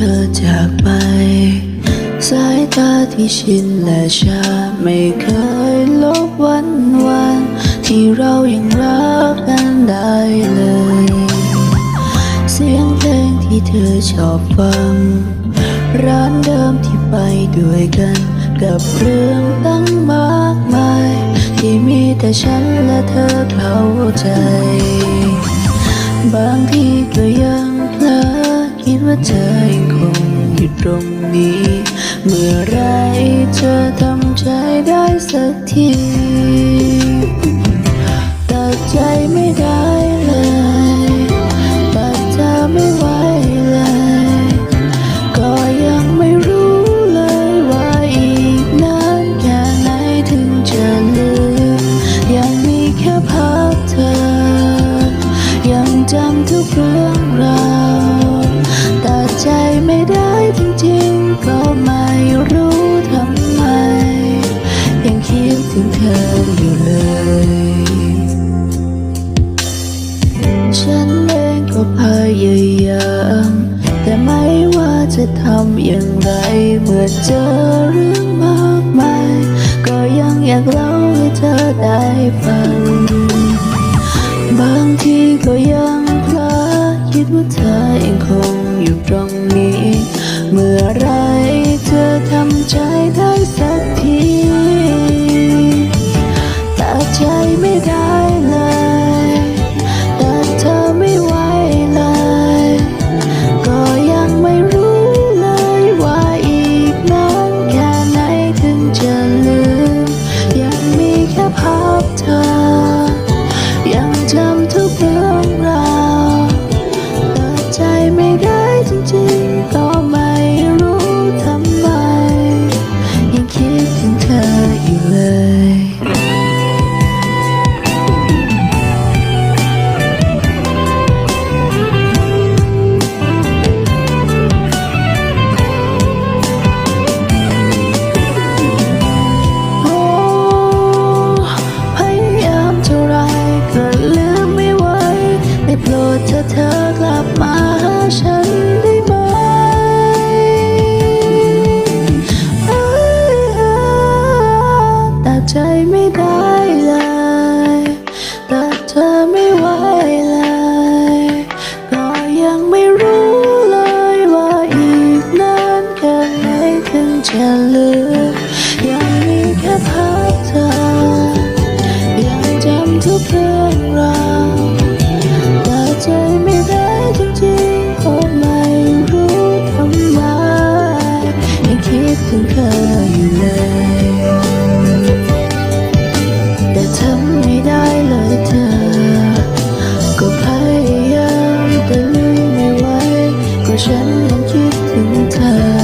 ธอจากไป สายตาที่ชินและชาไม่เคยลบวันวัน ที่เรายังรักกันได้เลย เสียงเพลงที่เธอชอบฟัง ร้านเดิมที่ไปด้วยกัน กับเรื่องตั้งมากมาย ที่มีแต่ฉันและเธอเข้าใจ บางที ว่าเธอยังคงอยู่ตรงนี้ เมื่อไรเธอทำใจได้สักที ถึงเธออยู่เลย ฉันเองก็พยายาม แต่ไม่ว่าจะทำอย่างไร เมื่อเจอเรื่องมากมาย ก็ยังอยากเล่าให้เธอได้ฟัง บางทีก็ยังพลอคิดว่าเธอยังคงอยู่ตรง ดเธอเธอกลับมาหาฉันได้ไหมตัดใจไม่ได้เลยตัดเธอไม่ไหวเลย ก็ยังไม่รู้เลยว่าอีกนานแค่ไหนถึงจะลืมยังมีแค่ภาพเธอ ยังจำทุกเรื่องราว ถึงเธออยู่เลย แต่ทำไม่ได้เลยเธอ ก็พยายามแต่ลืมไม่ไว้ก็ฉันยังคิดถึงเธอ